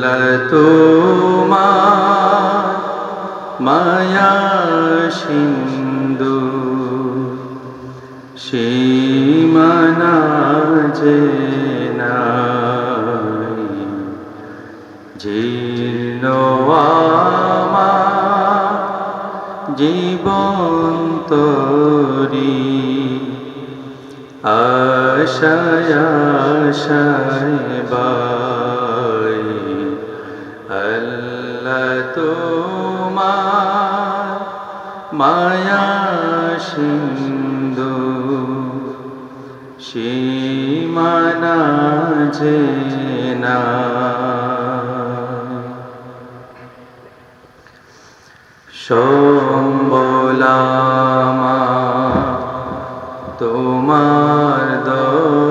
আল্লাহ তোমার মায়া সিন্ধু সীমানা যে জীর্ণ জীবন তরি আশায় আশায় আল্লাহ তোমার মায়া সিন্ধু সীমানা যে না। সম্বলামা তোমার দয়া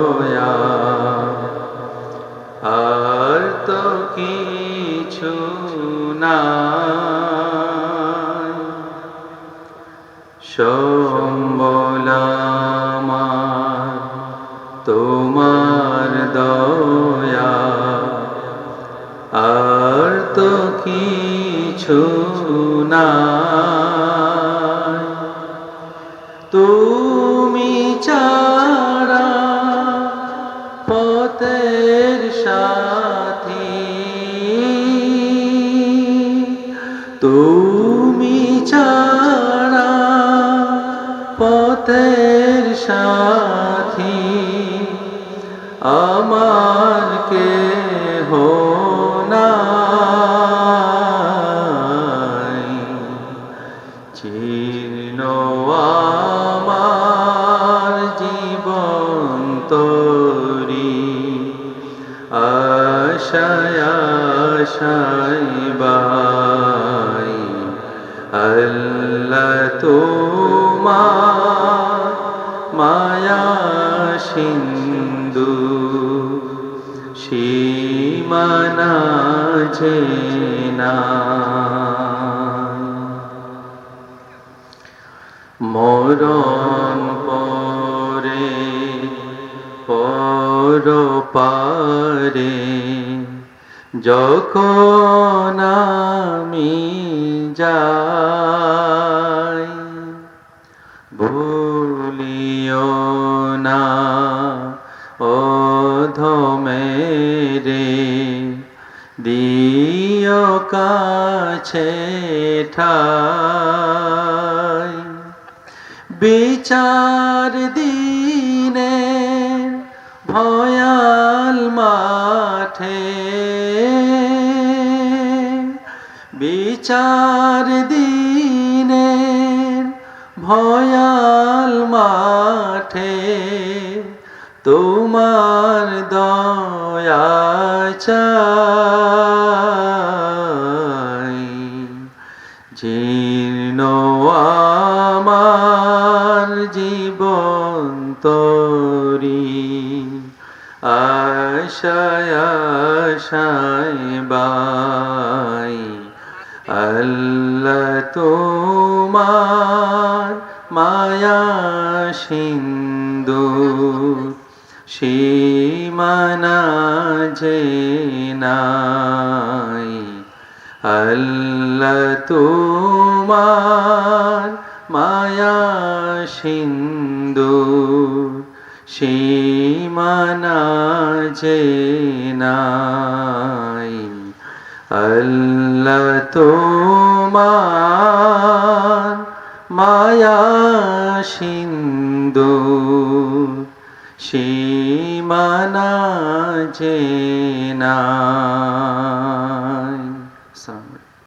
সম্বলামা তোমার দয়া। আর তো কিছু না তুমি চারা পথের সাথী পথের সাথী আমার কে হো নাই জীবন বাই। আল্লাহ তোমার মায়া সিন্ধু সীমানা যে না। মরণ পরে পর পারে যখন আমি যাই দিও কাছে ঠাই। বিচার দিনে ভয়াল মাঠে বিচার দিনে ভয়াল মাঠে তোমার দয়া চাই। আমার জীবন তরি। আশায় আশায় বাই। আল্লাহ তোমার মায়া সিন্ধু। সীমানা যে নাই। আল্লাহ তোমার মায়া সিন্ধু সীমানা যে নাই আল্লাহ তোমার মায়া সিন্ধু সীমানা যে না